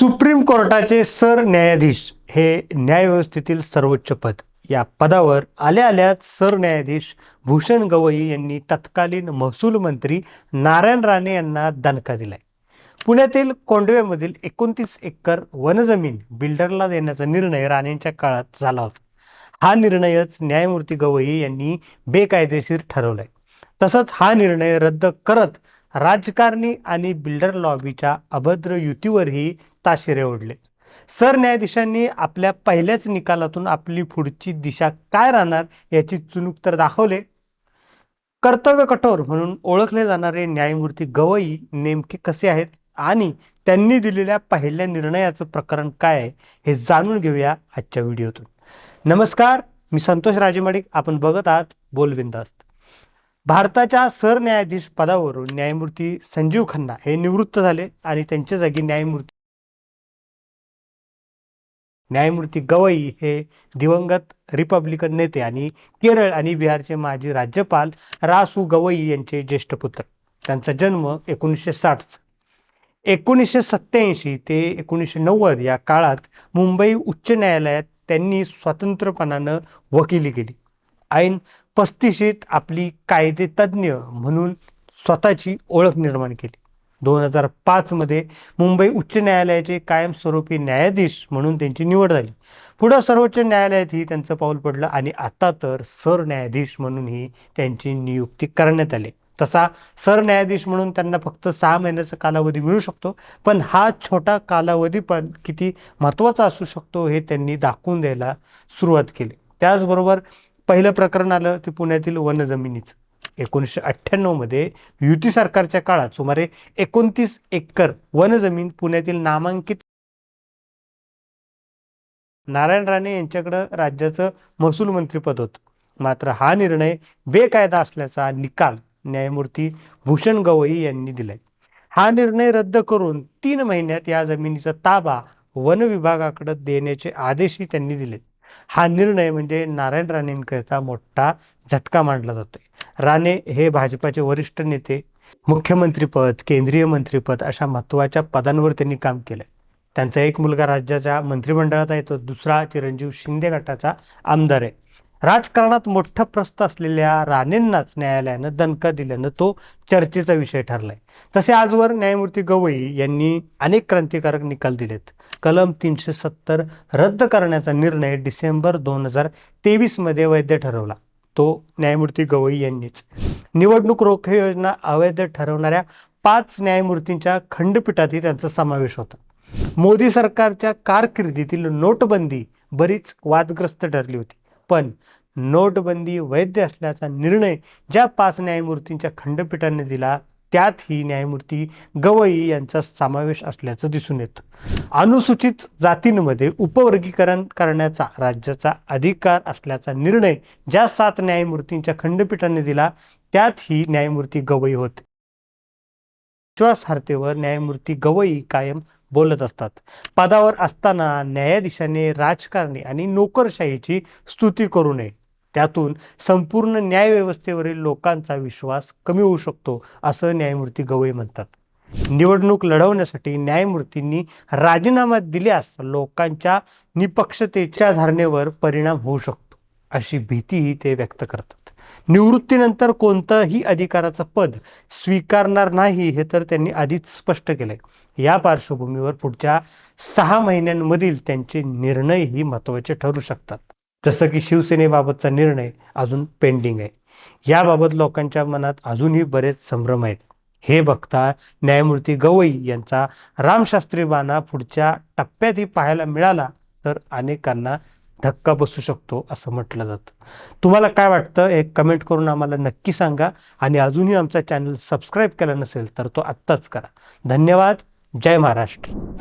Supreme कोर्टाचे सरन्यायाधीश हे न्यायव्यवस्थेतील सर्वोच्च पद. या पदावर आल्या आल्याच सरन्यायाधीश भूषण गवई यांनी तत्कालीन महसूल मंत्री नारायण राणे यांना दणका दिलाय. पुण्यातील कोंडव्यामधील एकोणतीस एकर वनजमीन बिल्डरला देण्याचा निर्णय राणेंच्या काळात झाला होता. हा निर्णयच न्यायमूर्ती गवई यांनी बेकायदेशीर ठरवलाय. तसंच हा निर्णय रद्द करत राजकारणी आणि बिल्डर लॉबीच्या अभद्र युतीवरही ताशेरे ओढले. सरन्यायाधीशांनी आपल्या पहिल्याच निकालातून आपली पुढची दिशा काय राहणार याची चुनूक तर दाखवले. कर्तव्य कठोर म्हणून ओळखले जाणारे न्यायमूर्ती गवई नेमके कसे आहेत आणि त्यांनी दिलेल्या पहिल्या निर्णयाचं प्रकरण काय आहे हे जाणून घेऊया आजच्या व्हिडिओतून. नमस्कार मी संतोष राजेमाडिक आपण बघत आहात बोलबिंदास्त. भारताच्या सरन्यायाधीश पदावरून न्यायमूर्ती संजीव खन्ना हे निवृत्त झाले आणि त्यांच्या जागी न्यायमूर्ती न्यायमूर्ती गवई हे दिवंगत रिपब्लिकन नेते आणि केरळ आणि बिहारचे माजी राज्यपाल रासू गवई यांचे ज्येष्ठ पुत्र. त्यांचा जन्म एकोणीसशे साठचा. एकोणीसशे सत्याऐंशी ते एकोणीसशे नव्वद या काळात मुंबई उच्च न्यायालयात त्यांनी स्वतंत्रपणानं वकिली केली. ऐन पस्तीशीत आपली कायदेतज्ञ म्हणून स्वतःची ओळख निर्माण केली. दोन हजार पाचमध्ये मुंबई उच्च न्यायालयाचे कायमस्वरूपी न्यायाधीश म्हणून त्यांची निवड झाली. पुढं सर्वोच्च न्यायालयातही त्यांचं पाऊल पडलं आणि आता तर सरन्यायाधीश म्हणूनही त्यांची नियुक्ती करण्यात आली. तसा सरन्यायाधीश म्हणून त्यांना फक्त सहा महिन्याचा कालावधी मिळू शकतो पण हा छोटा कालावधी पण किती महत्त्वाचा असू शकतो हे त्यांनी दाखवून द्यायला सुरुवात केली. त्याचबरोबर पहिलं प्रकरण आलं ते पुण्यातील वन जमिनीचं एकोणीसशे अठ्ठ्याण्णवमध्ये युती सरकारच्या काळात सुमारे एकोणतीस एकर वन जमीन पुण्यातील नामांकित नारायण राणे यांच्याकडं राज्याचं महसूल मंत्रीपद होतं. मात्र हा निर्णय बेकायदा असल्याचा निकाल न्यायमूर्ती भूषण गवई यांनी दिलाय. हा निर्णय रद्द करून तीन महिन्यात या जमिनीचा ताबा वन विभागाकडे देण्याचे आदेशही त्यांनी दिले हा निर्णय म्हणजे नारायण राणेंकरिता मोठा झटका मानला जातोय. राणे हे भाजपाचे वरिष्ठ नेते मुख्यमंत्रीपद केंद्रीय मंत्रीपद अशा महत्त्वाच्या पदांवर त्यांनी काम केलंय. त्यांचा एक मुलगा राज्याच्या मंत्रिमंडळात आहे दुसरा चिरंजीव शिंदे गटाचा आमदार आहे. राजकारणात मोठं प्रस्त असलेल्या राणेंनाच न्यायालयानं दणका दिल्यानं तो चर्चेचा विषय ठरलाय. तसे आजवर न्यायमूर्ती गवई यांनी अनेक क्रांतिकारक निकाल दिलेत. कलम तीनशे सत्तर रद्द करण्याचा निर्णय डिसेंबर दोन हजार तेवीसमध्ये वैध ठरवला. तो न्यायमूर्ती गवई यांनीच. निवडणूक रोखे योजना अवैध ठरवणाऱ्या पाच न्यायमूर्तींच्या खंडपीठातही त्यांचा समावेश होता. मोदी सरकारच्या कारकिर्दीतील नोटबंदी बरीच वादग्रस्त ठरली होती. पण नोटबंदी वैध असल्याचा निर्णय ज्या पाच न्यायमूर्तींच्या खंडपीठाने दिला त्यात ही न्यायमूर्ती गवई यांचा समावेश असल्याचं दिसून येतं. अनुसूचित जातींमध्ये उपवर्गीकरण करण्याचा राज्याचा अधिकार असल्याचा निर्णय ज्या सात न्यायमूर्तींच्या खंडपीठाने दिला त्यात ही न्यायमूर्ती गवई होते. विश्वासार्हतेवर न्यायमूर्ती गवई कायम बोलत असतात. पदावर असताना न्यायाधीशाने राजकारणी आणि नोकरशाहीची स्तुती करू नये. त्यातून संपूर्ण न्यायव्यवस्थेवरील लोकांचा विश्वास कमी होऊ शकतो असं न्यायमूर्ती गवई म्हणतात. निवडणूक लढवण्यासाठी न्यायमूर्तींनी राजीनामा दिल्यास लोकांच्या निपक्षतेच्या धारणेवर परिणाम होऊ शकतो अशी भीतीही ते व्यक्त करतात. निवृत्तीनंतर कोणतंही अधिकाराचं पद स्वीकारणार नाही हे तर त्यांनी आधीच स्पष्ट केलंय. या पार्श्वभूमीवर पुढच्या सहा महिन्यांमधील त्यांचे निर्णयही महत्त्वाचे ठरू शकतात. जसं की शिवसेनेबाबतचा निर्णय अजून पेंडिंग आहे. याबाबत लोकांच्या मनात अजूनही बरेच संभ्रम आहेत. हे बघता न्यायमूर्ती गवई यांचा रामशास्त्री बाना पुढच्या टप्प्यातही पाहायला मिळाला तर अनेकांना धक्का बसू शकतो असं म्हटलं जातं. तुम्हाला काय वाटतं? एक कमेंट करून आम्हाला नक्की सांगा. आणि अजूनही आमचा चॅनल सबस्क्राईब केला नसेल तर तो आत्ताच करा. धन्यवाद. जय महाराष्ट्र.